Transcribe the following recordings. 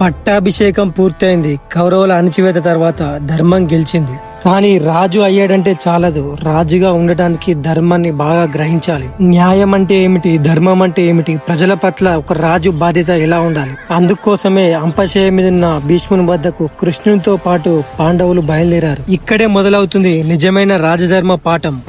పట్టాభిషేకం పూర్తయింది. కౌరవుల అణచివేత తర్వాత ధర్మం గెలిచింది. కానీ రాజు అయ్యాడంటే చాలదు. రాజుగా ఉండటానికి ధర్మాన్ని బాగా గ్రహించాలి. న్యాయం అంటే ఏమిటి? ధర్మం అంటే ఏమిటి? ప్రజల పట్ల ఒక రాజు బాధ్యత ఎలా ఉండాలి? అందుకోసమే అంపశయ మీదున్న భీష్ముని వద్దకు కృష్ణునితో పాటు పాండవులు బయలుదేరారు. ఇక్కడే మొదలవుతుంది నిజమైన రాజధర్మ పాఠం.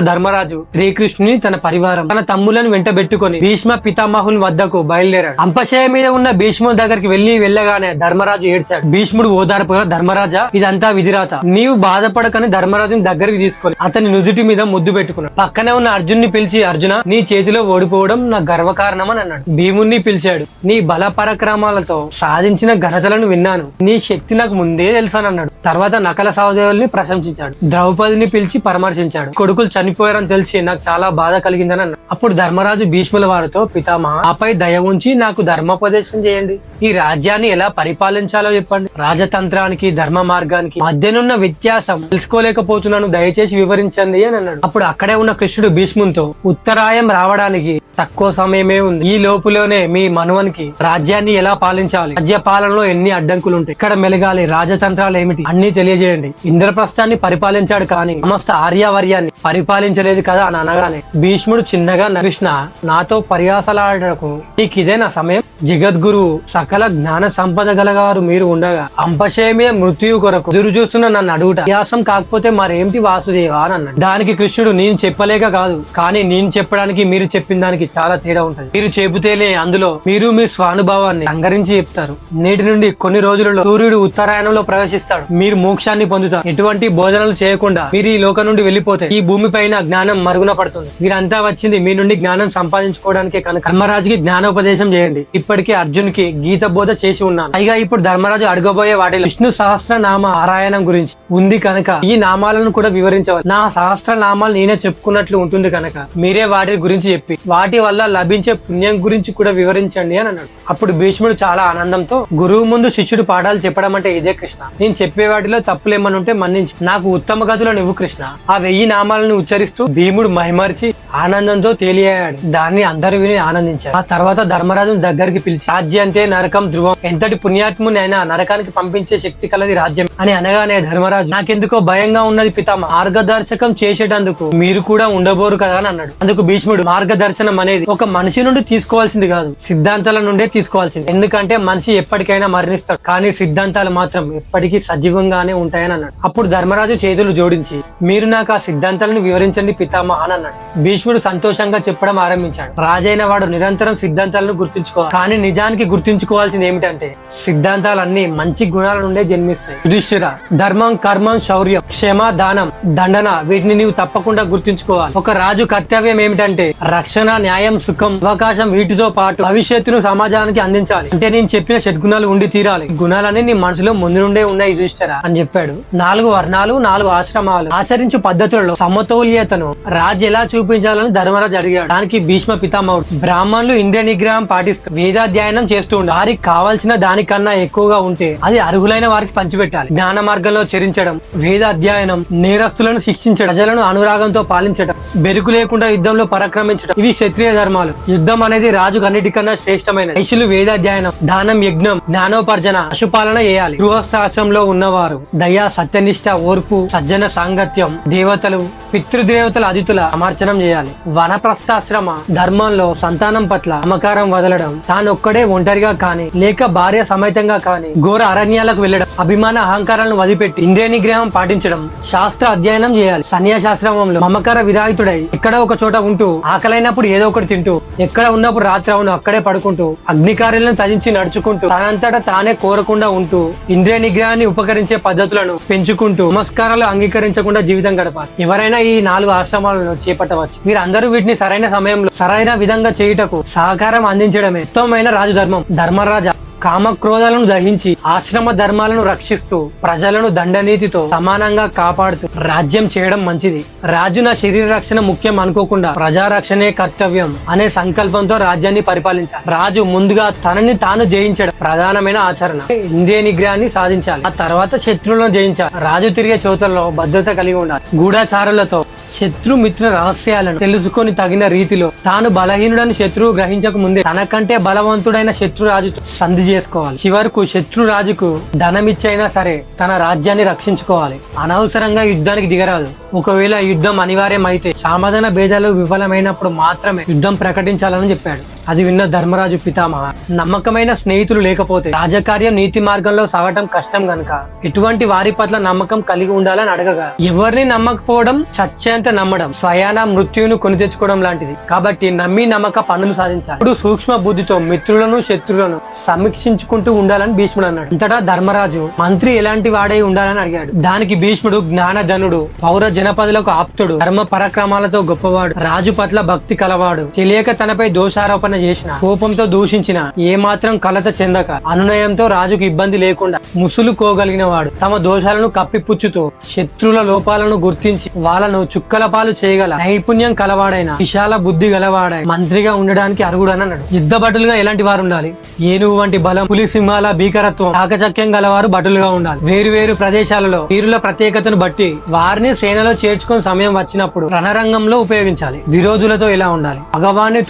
ధర్మరాజు శ్రీకృష్ణుని తన పరివారం తన తమ్ములను వెంటబెట్టుకొని భీష్మ పితామహుని వద్దకు బయలుదేరాడు. అంపశయ మీద ఉన్న భీష్ముడి దగ్గరికి వెళ్ళి వెళ్ళగానే ధర్మరాజు ఏడ్చాడు. భీష్ముడు ఓదార్పుగా ధర్మరాజా ఇదంతా విధిరాత. నీవు బాధపడకని ధర్మరాజుని దగ్గరికి తీసుకొని అతని నుదుటి మీద ముద్దు పెట్టుకున్నాడు పక్కనే ఉన్న అర్జున్ని పిలిచి అర్జున నీ చేతిలో ఓడిపోవడం నా గర్వకారణమని అన్నాడు. భీముణ్ణి పిలిచాడు. నీ బల పరక్రమాలతో సాధించిన ఘనతలను విన్నాను. నీ శక్తి నాకు ముందే తెలుసానన్నాడు తర్వాత నకల సహోదరుల్ని ప్రశంసించాడు. ద్రౌపదిని పిలిచి పరామర్శించాడు. కొడుకులు చనిపోయారని తెలిసి నాకు చాలా బాధ కలిగిందని అన్న అప్పుడు ధర్మరాజు భీష్ముల వారితో పితామహ ఆపై దయ ఉంచి నాకు ధర్మోపదేశం చేయండి. ఈ రాజ్యాన్ని ఎలా పరిపాలించాలో చెప్పండి. రాజతంత్రానికి ధర్మ మార్గానికి మధ్యనున్న వ్యత్యాసం తెలుసుకోలేకపోతున్నాను. దయచేసి వివరించండి అని అన్నాడు. అప్పుడు అక్కడే ఉన్న కృష్ణుడు భీష్మునితో ఉత్తరాయం రావడానికి తక్కువ సమయమే ఉంది. ఈ లోపులోనే మీ మనువనికి రాజ్యాన్ని ఎలా పాలించాలి? రాజ్య పాలనలో ఎన్ని అడ్డంకులు ఉంటాయి ఇక్కడ మెలగాలి రాజతంత్రాలు ఏమిటి? అన్ని తెలియజేయండి. ఇంద్రప్రస్థాన్ని పరిపాలించాడు కానీ సమస్త ఆర్యావర్యాన్ని పరిపాలించలేదు కదా అని అనగానే భీష్ముడు చిన్నగా కృష్ణ నాతో పర్యాసలాడకు నీకు ఇదే నా సమయం? జగద్గురు సకల జ్ఞాన సంపద గలగారు మీరు ఉండగా అంపశయమే మృత్యు కొరకు ఎదురు చూస్తున్న నన్ను అడుగుట. వ్యాసం కాకపోతే మరేమిటి వాసుదేవ అని అన్నాడు. దానికి కృష్ణుడు నేను చెప్పలేక కాదు కానీ నేను చెప్పడానికి మీరు చెప్పిన దానికి చాలా తేడా ఉంటది. మీరు చెబితేనే అందులో మీరు మీ స్వానుభవాన్ని సంగరించి చెప్తారు. నేటి నుండి కొన్ని రోజులలో సూర్యుడు ఉత్తరాయణంలో ప్రవేశిస్తాడు. మీరు మోక్షాన్ని పొందుతారు. ఎటువంటి బోధనలు చేయకుండా మీరు ఈ లోకం నుండి వెళ్ళిపోతే ఈ భూమి పైన జ్ఞానం మరుగున పడుతుంది. మీరంతా వచ్చింది మీ నుండి జ్ఞానం సంపాదించుకోవడానికి కనుక. ధర్మరాజుకి జ్ఞానోపదేశం చేయండి. ఇప్పటికే అర్జున్కి గీత బోధ చేసి ఉన్నాను. పైగా ఇప్పుడు ధర్మరాజు అడగబోయే వాటిలో విష్ణు సహస్ర నామ పారాయణం గురించి ఉంది కనుక ఈ నామాలను కూడా వివరించవచ్చు. నా సహస్ర నామాలు నేనే చెప్పుకున్నట్లు ఉంటుంది కనుక మీరే వాటి గురించి చెప్పి వాటి వల్ల లభించే పుణ్యం గురించి కూడా వివరించండి అని అన్నాడు. అప్పుడు భీష్ముడు చాలా ఆనందంతో గురువు ముందు శిష్యుడు పాఠాలు చెప్పడం అంటే ఇదే కృష్ణ. నేను చెప్పే వాటిలో తప్పులేమని ఉంటే మన్నించు. నాకు ఉత్తమ గతులు నువ్వు కృష్ణ. ఆ వెయ్యి నామాలను ఉచ్చరిస్తూ భీముడు మహిమర్చి ఆనందంతో తేలియాడు దాన్ని అందరూ విని ఆనందించారు. ఆ తర్వాత ధర్మరాజు దగ్గరికి పిలిచి రాజ్యంతే నరకం ధ్రువం. ఎంతటి పుణ్యాత్మునైనా నరకానికి పంపించే శక్తి కలది రాజ్యం. అని అనగానే ధర్మరాజు నాకెందుకో భయంగా ఉన్నది పితామ మార్గదర్శకం చేసేటందుకు మీరు కూడా ఉండబోరు కదా అని అన్నాడు. అందుకు భీష్ముడు మార్గదర్శనం అనేది ఒక మనిషి నుండి తీసుకోవాల్సింది కాదు. సిద్ధాంతాల నుండే తీసుకోవాల్సింది. ఎందుకంటే మనిషి ఎప్పటికైనా మరణిస్తాడు. కానీ సిద్ధాంతాలు మాత్రం ఎప్పటికీ సజీవంగానే ఉంటాయని అన్నాడు. అప్పుడు ధర్మరాజు చేతులు జోడించి మీరు నాకు ఆ సిద్ధాంతాలను వివరించండి పితామహ అని అన్నాడు. భీష్ముడు సంతోషంగా చెప్పడం ఆరంభించాడు. రాజైన వాడు నిరంతరం సిద్ధాంతాలను గుర్తుంచుకోవాలి. కానీ నిజానికి గుర్తుంచుకోవాల్సింది ఏమిటంటే సిద్ధాంతాలన్నీ మంచి గుణాల నుండే జన్మిస్తాయి. యుధిష్ఠిర ధర్మం కర్మం శౌర్యం క్షమ దానం దండన వీటిని నీవు తప్పకుండా గుర్తుంచుకోవాలి. ఒక రాజు కర్తవ్యం ఏమిటంటే రక్షణ న్యాయం సుఖం అవకాశం వీటితో పాటు భవిష్యత్తును సమాజానికి అందించాలి. అంటే నేను చెప్పిన షడ్గుణాలు ఉండి తీరాలి. గుణాలన్నీ నీ మనసులో ముందు నుండే ఉన్నాయి యుధిష్ఠిర అని చెప్పాడు. నాలుగు వర్ణాలు నాలుగు ఆశ్రమాలు. ఆచరించు పద్ధతులలో సమతౌల్యతను రాజు ఎలా చూపించాలని ధర్మరాజు అడిగాడు. దానికి భీష్మ పితామహుడు బ్రాహ్మణులు ఇంద్ర నిగ్రహం పాటిస్తూ వేదాధ్యయనం చేస్తూ ఉండాలి వారికి కావాల్సిన దానికన్నా ఎక్కువగా ఉంటే అది అర్హులైన వారికి పంచిపెట్టాలి. జ్ఞాన మార్గంలో చరించడం వేద అధ్యయనం నేరస్తులను శిక్షించడం ప్రజలను అనురాగంతో పాలించడం బెరుకు లేకుండా యుద్ధంలో పరాక్రమించడం ఇవి క్షత్రియ ధర్మాలు. యుద్ధం అనేది రాజుకు అన్నిటికన్నా శ్రేష్టమైన వైశ్యులు వేదాధ్యయనం దానం యజ్ఞం జ్ఞానోపార్జన పశుపాలన చేయాలి. గృహస్థాశ్రంలో ఉన్నవారు దయా సత్యనిష్ట ఓర్పు సజ్జన సాంగత్యం దేవతలు పితృదేవతల అతిథుల అమర్చనం చేయాలి. వనప్రస్థాశ్రమ ధర్మంలో సంతానం పట్ల అమకారం వదలడం తానొక్కడే ఒంటరిగా కాని లేక భార్య సమేతంగా కానీ ఘోర అరణ్యాలకు వెళ్ళడం అభిమాన అహంకారాలను వదిలిపెట్టి ఇంద్రియ నిగ్రహం పాటించడం శాస్త్ర అధ్యయనం చేయాలి. సన్యాసాశ్రమంలో మమకార విరాహితుడై ఎక్కడ ఒక చోట ఉంటూ ఆకలైనప్పుడు ఏదో ఒకటి తింటూ ఎక్కడ ఉన్నప్పుడు రాత్రి అవును అక్కడే పడుకుంటూ అగ్నికార్యాలను తజించి నడుచుకుంటూ తనంతటా తానే కోరకుండా ఉంటూ ఇంద్రియ నిగ్రహాన్ని ఉపకరించే పద్ధతులను పెంచుకుంటూ నమస్కారాలు అంగీకరించకుండా జీవితం గడపాలి. ఎవరైనా ఈ నాలుగు ఆశ్రమాలను చేపట్టవచ్చు. మీరు అందరూ వీటిని సరైన సమయంలో సరైన విధంగా చేయుటకు సహకారం అందించడమే ఉత్తమమైన రాజధర్మం. ధర్మరాజ కామక్రోధాలను దహించి ఆశ్రమ ధర్మాలను రక్షిస్తూ ప్రజలను దండనీతితో సమానంగా కాపాడుతూ రాజ్యం చేయడం మంచిది. రాజు నా శరీర రక్షణ ముఖ్యం అనుకోకుండా ప్రజారక్షణే కర్తవ్యం అనే సంకల్పంతో రాజ్యాన్ని పరిపాలించాలి. రాజు ముందుగా తనని తాను జయించడం ప్రధానమైన ఆచరణ. ఇంద్రియ నిగ్రహాన్ని సాధించాలి. ఆ తర్వాత శత్రువులను జయించాలి. రాజు తిరిగే చోతల్లో భద్రత కలిగి ఉండాలి. గూఢాచారులతో శత్రు మిత్ర రహస్యాలను తెలుసుకొని తగిన రీతిలో తాను బలహీనుడని శత్రువు గ్రహించక ముందే తనకంటే బలవంతుడైన శత్రురాజు సంధి చేసుకోవాలి. చివరకు శత్రురాజుకు ధనమిచ్చైనా సరే తన రాజ్యాన్ని రక్షించుకోవాలి. అనవసరంగా యుద్ధానికి దిగరాదు. ఒకవేళ యుద్ధం అనివార్యం అయితే సమాధాన భేదాలు విఫలమైనప్పుడు మాత్రమే యుద్ధం ప్రకటించాలని చెప్పాడు. అది విన్న ధర్మరాజు పితామహ. నమ్మకమైన స్నేహితులు లేకపోతే రాజకార్యం నీతి మార్గంలో సాగటం కష్టం గనక. ఎటువంటి వారి పట్ల నమ్మకం కలిగి ఉండాలని అడగగా. ఎవరిని నమ్మకపోవడం చచ్చేంత నమ్మడం స్వయాన మృత్యువును కొని తెచ్చుకోవడం లాంటిది. కాబట్టి నమ్మి నమ్మక పనులు సాధించాలి. ఇప్పుడు సూక్ష్మ బుద్ధితో మిత్రులను శత్రులను సమీక్షించుకుంటూ ఉండాలని భీష్ముడు అన్నాడు. అంతటా ధర్మరాజు మంత్రి ఎలాంటి వాడై ఉండాలని అడిగాడు. దానికి భీష్ముడు జ్ఞానధనుడు పౌర జనపదులకు ఆప్తుడు ధర్మ పరాక్రమాలతో గొప్పవాడు రాజు పట్ల భక్తి కలవాడు. తెలియక తనపై దోషారోపణ చేసిన కోపంతో దూషించిన ఏమాత్రం కలత చెందక అనునయంతో రాజుకు ఇబ్బంది లేకుండా ముసులు కోగలిగిన వాడు తమ దోషాలను కప్పిపుచ్చుతూ శత్రుల లోపాలను గుర్తించి వాళ్ళను చుక్కల పాలు చేయగల నైపుణ్యం కలవాడైన విశాల బుద్ధి గలవాడై మంత్రిగా ఉండడానికి అర్హుడని అన్నాడు యుద్ధ భటులుగా ఎలాంటి వారు ఉండాలి? ఏనుగు వంటి బలం పులి సింహాల భీకరత్వం ఆకచక్యం గలవారు భటులుగా ఉండాలి. వేరు వేరు ప్రదేశాలలో వీరుల ప్రత్యేకతను బట్టి వారిని సేనలో చేర్చుకుని సమయం వచ్చినప్పుడు రణరంగంలో ఉపయోగించాలి. విరోధులతో ఎలా ఉండాలి? భగవాన్ని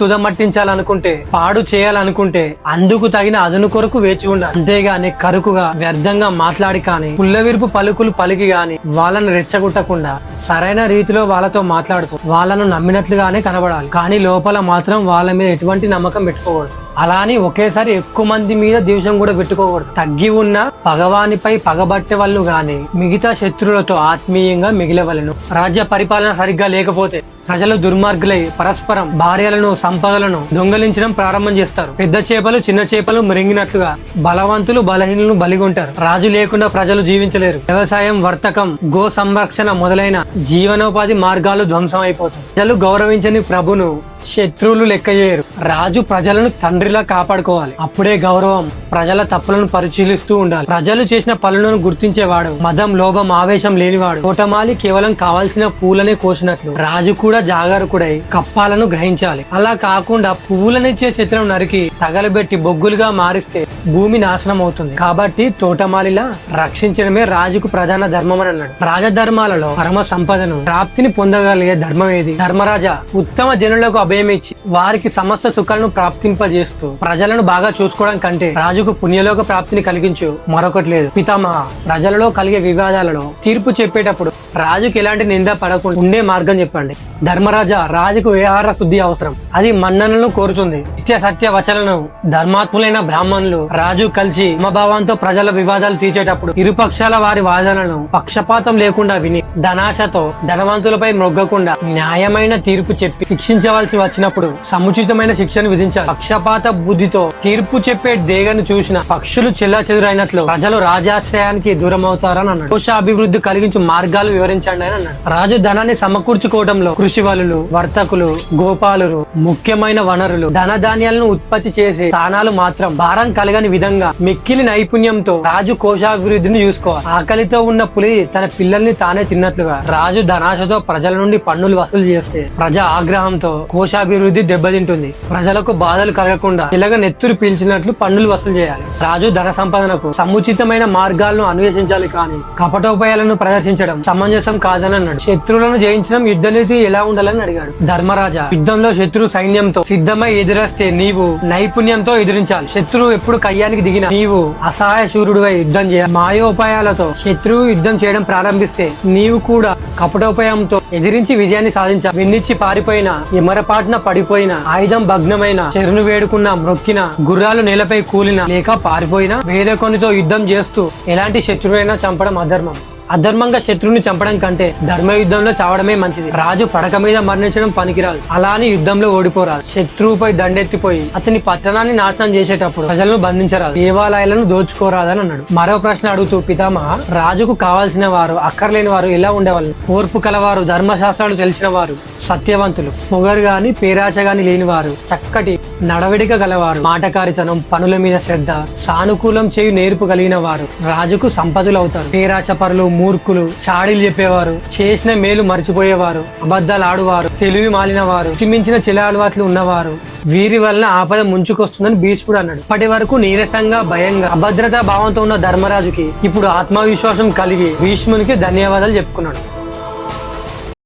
చేయాలనుకుంటే పాడు చేయాలనుకుంటే అందుకు తగిన అదును కొరకు వేచి ఉండాలి అంతేగాని కరుకుగా వ్యర్థంగా మాట్లాడి కాని పుల్లవిరుపు పలుకులు పలికి గాని వాళ్ళను రెచ్చగొట్టకుండా సరైన రీతిలో వాళ్ళతో మాట్లాడుతూ వాళ్ళను నమ్మినట్లుగానే కనబడాలి. కానీ లోపల మాత్రం వాళ్ళ మీద ఎటువంటి నమ్మకం పెట్టుకోకూడదు. అలా అని ఒకేసారి ఎక్కువ మంది మీద ద్వేషం కూడా పెట్టుకోకూడదు. తగ్గి ఉన్న పగవానిపై పగబట్టే వాళ్ళు గాని మిగతా శత్రువులతో ఆత్మీయంగా మిగిలవలను. రాజ్య పరిపాలన సరిగ్గా లేకపోతే ప్రజలు దుర్మార్గులై పరస్పరం భార్యలను సంపదలను దొంగలించడం ప్రారంభం చేస్తారు. పెద్ద చేపలు చిన్న చేపలు మృంగినట్లుగా బలవంతులు బలహీనులను బలిగొంటారు. రాజు లేకుండా ప్రజలు జీవించలేరు. వ్యవసాయం వర్తకం గో సంరక్షణ మొదలైన జీవనోపాధి మార్గాలు ధ్వంసం అయిపోతాయి ప్రజలు గౌరవించని ప్రభును శత్రువులు లెక్క చేయరు. రాజు ప్రజలను తండ్రిలా కాపాడుకోవాలి. అప్పుడే గౌరవం ప్రజల తప్పులను పరిశీలిస్తూ ఉండాలి. ప్రజలు చేసిన పనులను గుర్తించేవాడు. మదం లోభం ఆవేశం లేనివాడు. కోటమాలి కేవలం కావాల్సిన పూలనే కోసినట్లు. రాజు కూడా జాగరూకుడై కప్పాలను గ్రహించాలి. అలా కాకుండా పువ్వులనిచ్చే చెట్లను నరికి తగలబెట్టి బొగ్గులుగా మారిస్తే భూమి నాశనం అవుతుంది కాబట్టి తోటమాలిలా రక్షించడమే రాజుకు ప్రధాన ధర్మం అని అన్నాడు రాజధర్మాలలో పరమ సంపదను ప్రాప్తిని పొందగలిగే ధర్మం ఏది? ధర్మరాజా ఉత్తమ జనులకు అభయం ఇచ్చి వారికి సమస్త సుఖాలను ప్రాప్తింపజేస్తూ ప్రజలను బాగా చూసుకోవడం కంటే రాజుకు పుణ్యలోక ప్రాప్తిని కలిగించు మరొకటి లేదు. పితామహ ప్రజలలో కలిగే వివాదాలలో తీర్పు చెప్పేటప్పుడు రాజుకి ఎలాంటి నింద పడకుండా ఉండే మార్గం చెప్పండి. ధర్మరాజా రాజుకు విహార శుద్ధి అవసరం? అది మన్ననలను కోరుతుంది. నిత్య సత్య వచనను ధర్మాత్ములైన బ్రాహ్మణులు రాజు కలిసి సమభావంతో ప్రజల వివాదాలు తీర్చేటప్పుడు ఇరుపక్షాల వారి వాదనలను పక్షపాతం లేకుండా విని ధనాశతో ధనవంతులపై మొగ్గకుండా న్యాయమైన తీర్పు చెప్పి శిక్షించవలసి వచ్చినప్పుడు సముచితమైన శిక్షను విధించారు పక్షపాత బుద్ధితో తీర్పు చెప్పే దేగను చూసిన పక్షులు చెల్లా చెదురైనట్లు ప్రజలు రాజాశ్రయానికి దూరం అవుతారని అన్నాడు. కోశ అభివృద్ధి కలిగించు మార్గాలు వివరించండి అని అన్నాడు. రాజు ధనాన్ని సమకూర్చుకోవడంలో కృషి వలులు వర్తకులు గోపాలు ముఖ్యమైన వనరులు ధనధాన్యాలను ఉత్పత్తి చేసే స్థానాలు మాత్రం భారం కలగని విధంగా మిక్కిలి నైపుణ్యంతో రాజు కోశాభివృద్ధిని చూసుకోవాలి. ఆకలితో ఉన్న పులి తన పిల్లల్ని తానే తిన్నట్లుగా రాజు ధనాశతో ప్రజల నుండి పన్నులు వసూలు చేస్తే ప్రజా ఆగ్రహంతో కోశాభివృద్ధి దెబ్బతింటుంది. ప్రజలకు బాధలు కలగకుండా ఇలాగ నెత్తురు పీల్చినట్లు పన్నులు వసూలు చేయాలి. రాజు ధన సంపాదనకు సముచితమైన మార్గాలను అన్వేషించాలి కానీ కపటోపాయాలను ప్రదర్శించడం సమంజసం కాదనన్నాడు. శత్రువులను జయించడం యుద్ధ నీతి ఎలా ఉండాలని అడిగాడు. ధర్మరాజా యుద్ధంలో శత్రు సైన్యంతో సిద్ధమై ఎదురస్తే నీవు నైపుణ్యంతో ఎదిరించాలి. శత్రువు ఎప్పుడు కయ్యానికి దిగిన నీవు అసహాయ శూరుడువై యుద్ధం చేయాలి. మాయోపాయాలతో శత్రువు యుద్ధం చేయడం ప్రారంభిస్తే నీవు కూడా కపటోపాయంతో ఎదిరించి విజయాన్ని సాధించాలి. వెన్నిచ్చి పారిపోయిన ఎమరపాటున పడిపోయిన ఆయుధం భగ్నమైన చెరును వేడుకున్న మ్రొక్కిన గుర్రాలు నేలపై కూలిన లేక పారిపోయిన వేరే కొనితో యుద్ధం చేస్తూ ఎలాంటి శత్రువైనా చంపడం అధర్మం. అధర్మంగా శత్రువుని చంపడం కంటే ధర్మ యుద్ధంలో చావడమే మంచిది. రాజు పడక మీద మరణించడం పనికిరాదు. అలా అని యుద్ధంలో ఓడిపోరాదు. శత్రువుపై దండెత్తిపోయి అతని పట్టణాన్ని నాశనం చేసేటప్పుడు ప్రజలను బంధించరాదు. దేవాలయాలను దోచుకోరాదని అన్నాడు. మరో ప్రశ్న అడుగుతూ పితామహ రాజుకు కావాల్సిన వారు అక్కర్లేని వారు ఎలా ఉండేవాళ్ళు? ఓర్పు కలవారు ధర్మశాస్త్రాలు తెలిసిన వారు సత్యవంతులు. పొగరు గాని పేరాశ గాని లేని వారు చక్కటి నడవడిక గలవారు. మాటకారితనం పనుల మీద శ్రద్ధ సానుకూలం చేయు నేర్పు కలిగిన వారు. రాజుకు సంపదులు అవుతారు పేరాశ పరులు మూర్ఖులు చాడీలు చెప్పేవారు చేసిన మేలు మర్చిపోయేవారు అబద్ధాలు ఆడువారు తెలివి మాలిన వారు తిమించిన చిల అలవాట్లు ఉన్నవారు. వీరి వలన ఆపద ముంచుకొస్తుందని భీష్ముడు అన్నాడు. ఇప్పటి వరకు నీరసంగా భయంగా అభద్రతా భావంతో ఉన్న ధర్మరాజుకి ఇప్పుడు ఆత్మవిశ్వాసం కలిగి భీష్మునికి ధన్యవాదాలు చెప్పుకున్నాడు.